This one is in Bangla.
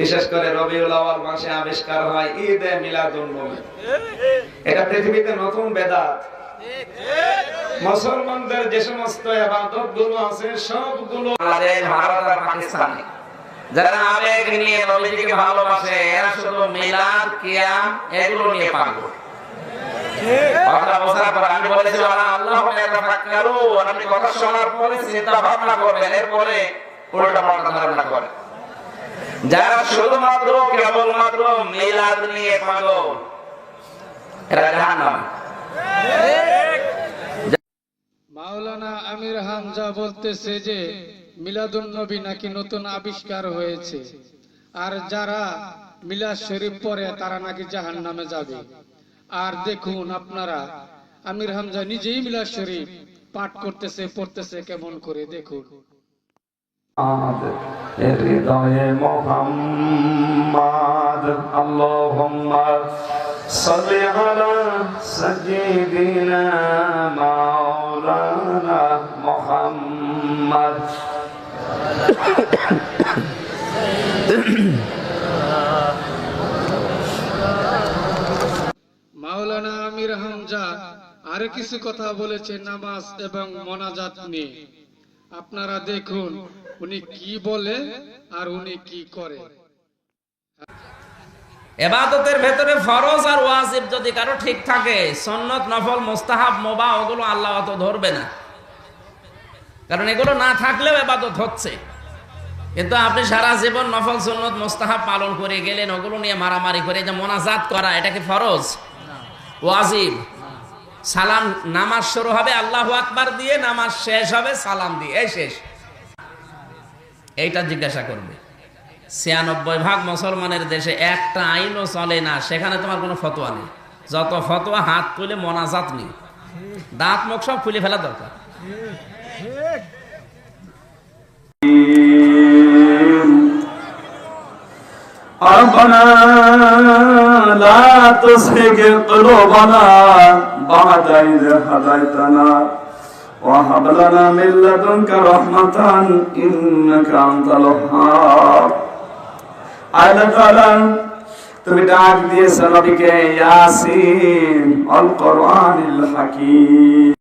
বিশেষ করে রবিউল আওয়াল মাসে আবিষ্কার হয় ঈদে মিলাদুন নবী। এটা পৃথিবীতে নতুন বেদাত। মুসলমানদের যে সমস্ত ইবাদতগুলো আছে, সবগুলো বাংলাদেশ ভারত আর পাকিস্তানে। যারা আবেগ নিয়ে নবীজিকে ভালোবাসে, এরা শুধু মিলাদ, কিয়াম, এগুলো নিয়ে পাগল। কথা বোঝার পর আমি বলেছিলাম আল্লাহ ইয়াতাফাক্কারু আপনি কথা শোনার পরে চিন্তা ভাবনা করবেন, এরপরে উল্টা পাল্টা ধারণা করেন যারা শুধুমাত্র কেবলমাত্র মিলাদ নিয়ে পাগল, এরা মাওলানা আমির হামজা বলতেছে যে নাকি নতুন আবিষ্কার হয়েছে, আর যারা মিলাদ শরীফ পড়ে তারা নাকি জাহান নামে যাবে। আর দেখুন আপনারা, আমির হামজা নিজেই মিলাদ শরীফ পাঠ করতেছে, পড়তেছে কেমন করে দেখুন। হৃদয়ে মোহাম্মদ, আল্লাহুম্মা সাল্লি আলা সাইয়্যিদিনা মাওলানা মুহাম্মদ। মাওলানা আমির হামজা আরও কিছু কথা বলেছে নামাজ এবং মোনাজাত নিয়ে। আপনারা দেখুন, উনি কি বলে আর উনি কি করে। এবাদতের ভেতরে ফরজ আর ওয়াজিব যদি কারও ঠিক থাকে সন্নত নফল, মোস্তাহাব, মোবা, ওগুলো আল্লাহ অত ধরবে না। কারণ এগুলো না থাকলেও এবাদত হচ্ছে। কিন্তু আপনি সারা জীবন নফল সন্নত মোস্তাহাব পালন করে গেলেন, ওগুলো নিয়ে মারামারি করে যে মোনাজাত করা, এটা কি ফরজ? ওয়াজিব। সালাম, নামাজ শুরু হবে, আল্লাহ আকবার দিয়ে নামাজ শেষ হবে, সালাম দিয়ে, এই শেষ। এইটা জিজ্ঞাসা করবে। ছিয়ানব্বই ভাগ মুসলমানের দেশে একটা আইনও চলে না, সেখানে তোমার কোনো ফতোয়া নেই। যত ফতোয়া, হাত তুলে মনাজাত নেই। দাঁত, মুখ সব খুলে ফেলা দরকার। ربنا لا تزغ قلوبنا بعد إذ هديتنا وهب لنا من لدنك رحمة إنك أنت الوهاب আল্লাহ তাআলা তুমি ডাক দিয়েছ নবীকে ইয়াসিন আল কোরআনিল হাকিম